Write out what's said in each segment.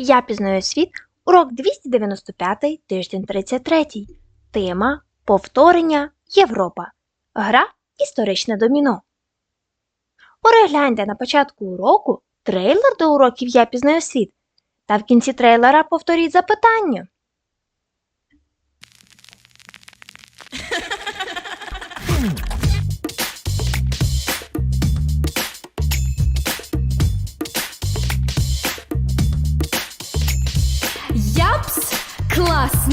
Я пізнаю світ, урок 295, тиждень 33. Тема Повторення Європа. Гра Історичне доміно. Перегляньте на початку уроку трейлер до уроків Я пізнаю світ. Та в кінці трейлера повторіть запитання.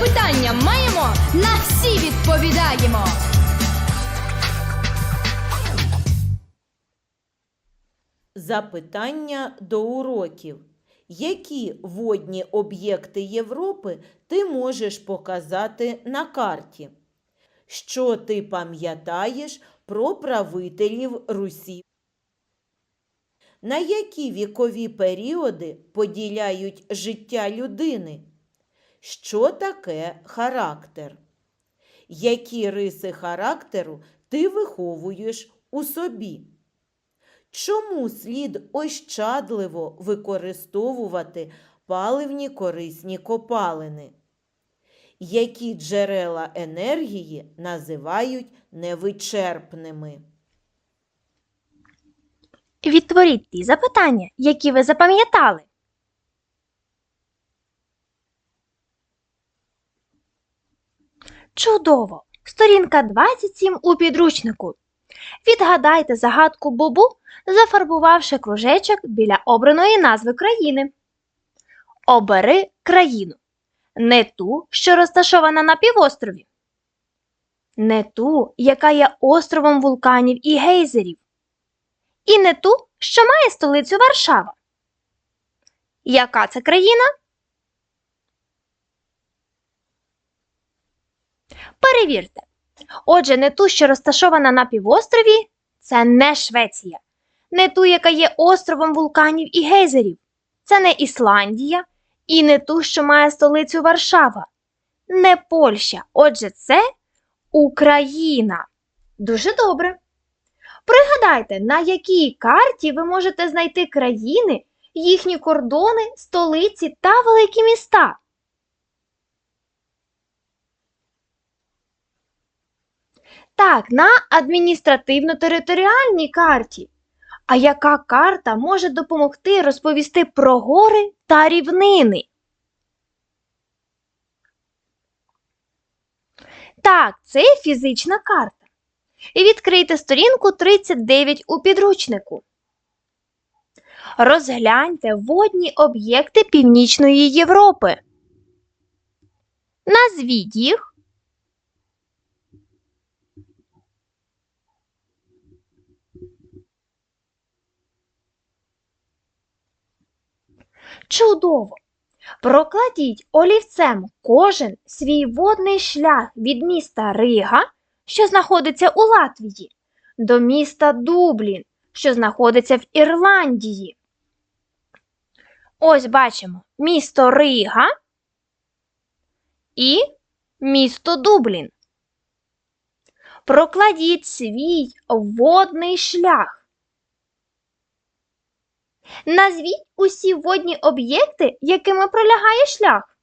Запитання маємо, на всі відповідаємо. Запитання до уроків. Які водні об'єкти Європи ти можеш показати на карті? Що ти пам'ятаєш про правителів Русі? На які вікові періоди поділяють життя людини? Що таке характер? Які риси характеру ти виховуєш у собі? Чому слід ощадливо використовувати паливні корисні копалини? Які джерела енергії називають невичерпними? Відтворіть ті запитання, які ви запам'ятали. Чудово! Сторінка 27 у підручнику. Відгадайте загадку Бубу, зафарбувавши кружечок біля обраної назви країни. Обери країну. Не ту, що розташована на півострові. Не ту, яка є островом вулканів і гейзерів. І не ту, що має столицю Варшава. Яка це країна? Перевірте. Отже, не ту, що розташована на півострові, це не Швеція. Не ту, яка є островом вулканів і гейзерів. Це не Ісландія. І не ту, що має столицю Варшава. Не Польща. Отже, це Україна. Дуже добре. Пригадайте, на якій карті ви можете знайти країни, їхні кордони, столиці та великі міста. Так, на адміністративно-територіальній карті. А яка карта може допомогти розповісти про гори та рівнини? Так, це фізична карта. І відкрийте сторінку 39 у підручнику. Розгляньте водні об'єкти Північної Європи. Назвіть їх. Чудово! Прокладіть олівцем кожен свій водний шлях від міста Рига, що знаходиться у Латвії, до міста Дублін, що знаходиться в Ірландії. Ось бачимо місто Рига і місто Дублін. Прокладіть свій водний шлях. Назвіть усі водні об'єкти, якими пролягає шлях.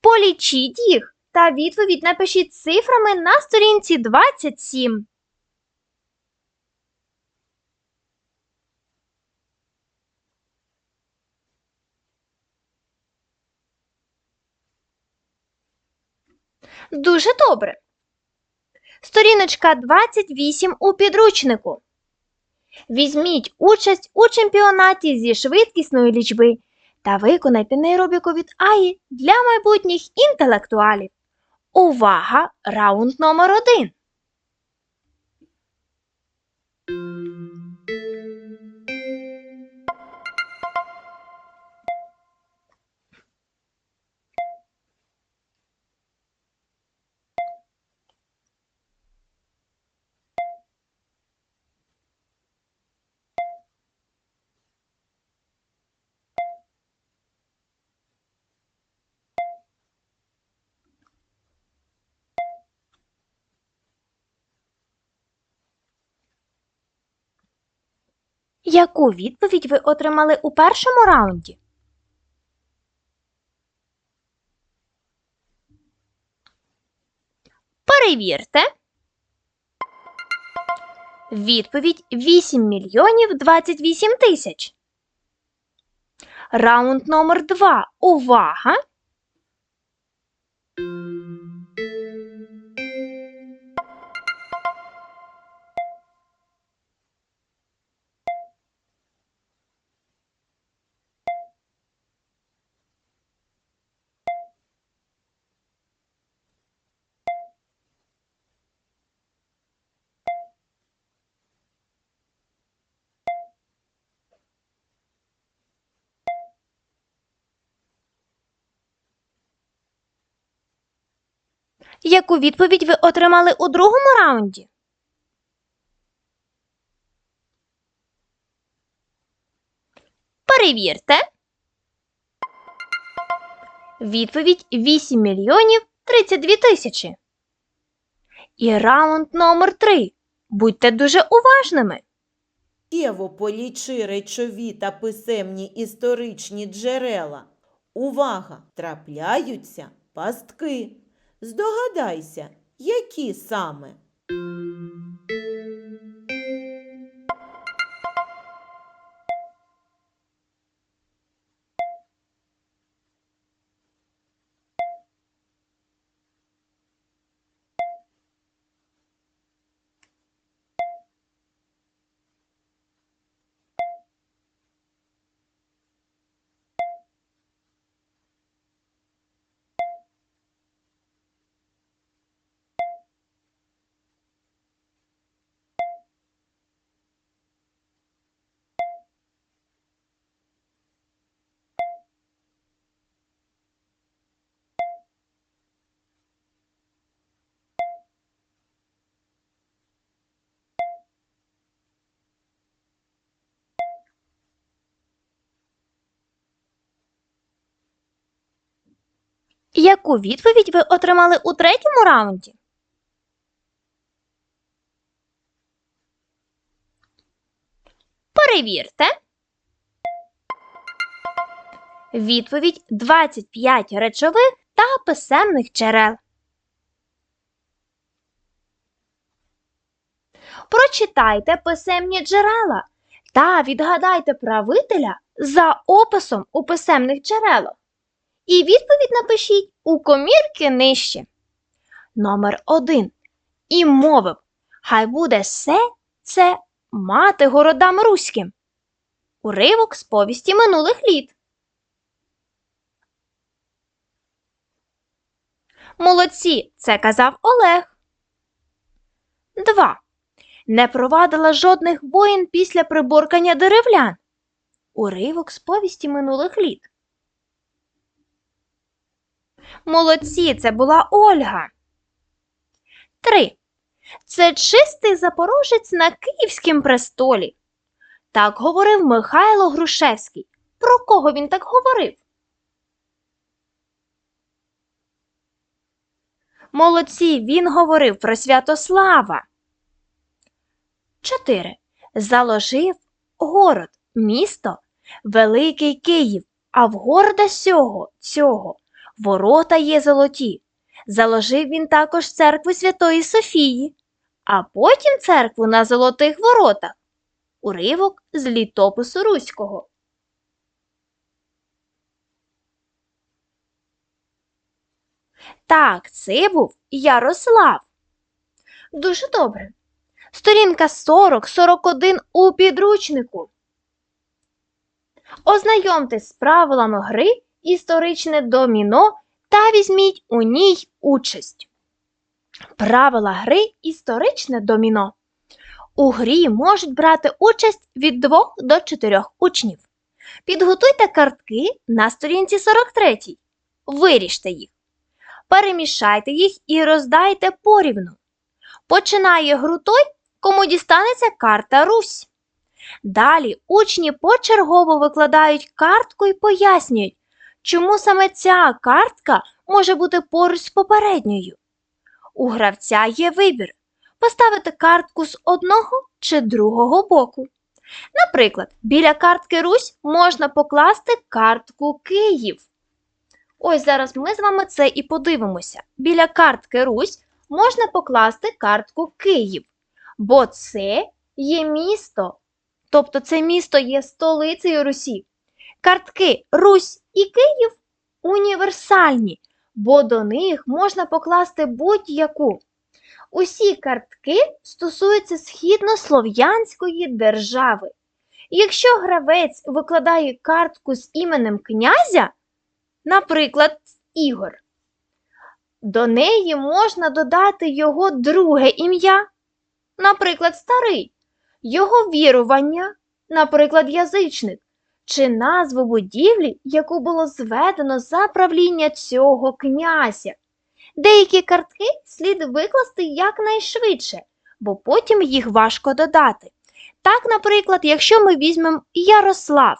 Полічіть їх та відповідь напишіть цифрами на сторінці 27. Дуже добре. Сторіночка 28 у підручнику. Візьміть участь у чемпіонаті зі швидкісної лічби та виконайте нейробіку від АІ для майбутніх інтелектуалів. Увага! Раунд номер один. Яку відповідь ви отримали у першому раунді? Перевірте. Відповідь 8 мільйонів 28 тисяч. Раунд номер 2. Увага! Яку відповідь ви отримали у другому раунді? Перевірте. Відповідь 8 мільйонів 32 тисячі. І раунд номер 3. Будьте дуже уважними. Єво полічи речові та писемні історичні джерела. Увага! Трапляються пастки. Здогадайся, які саме? Яку відповідь ви отримали у третьому раунді? Перевірте. Відповідь 25 речових та писемних джерел. Прочитайте писемні джерела та відгадайте правителя за описом у писемних джерелах. І відповідь напишіть у комірки нижче. Номер 1. І мовив, хай буде се це мати городам руським. Уривок з повісті минулих літ. Молодці, це казав Олег. 2. Не провадила жодних воїн після приборкання деревлян. Уривок з повісті минулих літ. Молодці, це була Ольга. 3. Це чистий запорожець на Київськім престолі. Так говорив Михайло Грушевський. Про кого він так говорив? Молодці, він говорив про Святослава. 4. Заложив город, місто, Великий Київ, а в города сього, цього ворота є золоті. Заложив він також церкву Святої Софії, а потім церкву на золотих воротах. Уривок з літопису Руського. Так, це був Ярослав. Дуже добре. Сторінка 40-41 у підручнику. Ознайомтесь з правилами гри історичне доміно та візьміть у ній участь. Правила гри історичне доміно. У грі можуть брати участь від 2 до 4 учнів. Підготуйте картки на сторінці 43. Виріжте їх. Перемішайте їх і роздайте порівну. Починає гру той, кому дістанеться карта Русь. Далі учні почергово викладають картку і пояснюють, чому саме ця картка може бути поруч з попередньою. У гравця є вибір поставити картку з одного чи другого боку. Наприклад, біля картки Русь можна покласти картку Київ. Ось зараз ми з вами це і подивимося. Біля картки Русь можна покласти картку Київ, бо це є місто. Тобто це місто є столицею Русі. Картки Русь і Київ універсальні, бо до них можна покласти будь-яку. Усі картки стосуються східнослов'янської держави. Якщо гравець викладає картку з іменем князя, наприклад, Ігор, до неї можна додати його друге ім'я, наприклад, старий, його вірування, наприклад, язичник, чи назву будівлі, яку було зведено за правління цього князя. Деякі картки слід викласти якнайшвидше, бо потім їх важко додати. Так, наприклад, якщо ми візьмемо Ярослав,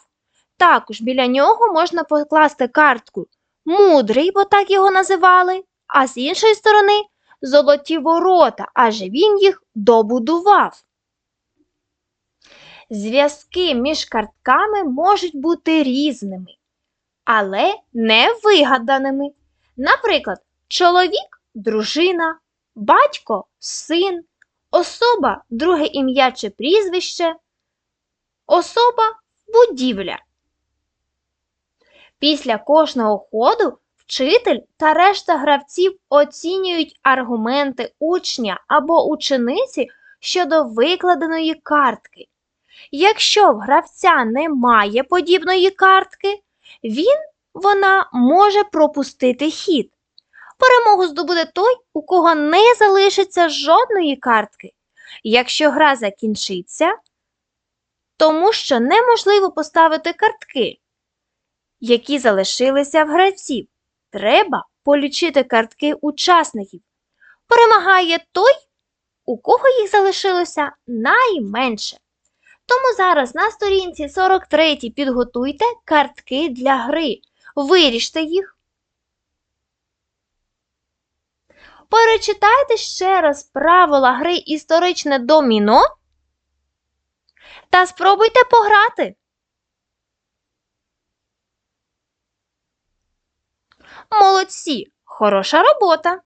також біля нього можна покласти картку Мудрий, бо так його називали, а з іншої сторони золоті ворота, адже він їх добудував. Зв'язки між картками можуть бути різними, але не вигаданими. Наприклад, чоловік дружина, батько син, особа друге ім'я чи прізвище, особа будівля. Після кожного ходу вчитель та решта гравців оцінюють аргументи учня або учениці щодо викладеної картки. Якщо в гравця немає подібної картки, він вона може пропустити хід. Перемогу здобуде той, у кого не залишиться жодної картки. Якщо гра закінчиться, тому що неможливо поставити картки, які залишилися в гравців. Треба полічити картки учасників. Перемагає той, у кого їх залишилося найменше. Тому зараз на сторінці 43 підготуйте картки для гри. Виріжте їх. Перечитайте ще раз правила гри історичне доміно та спробуйте пограти. Молодці! Хороша робота!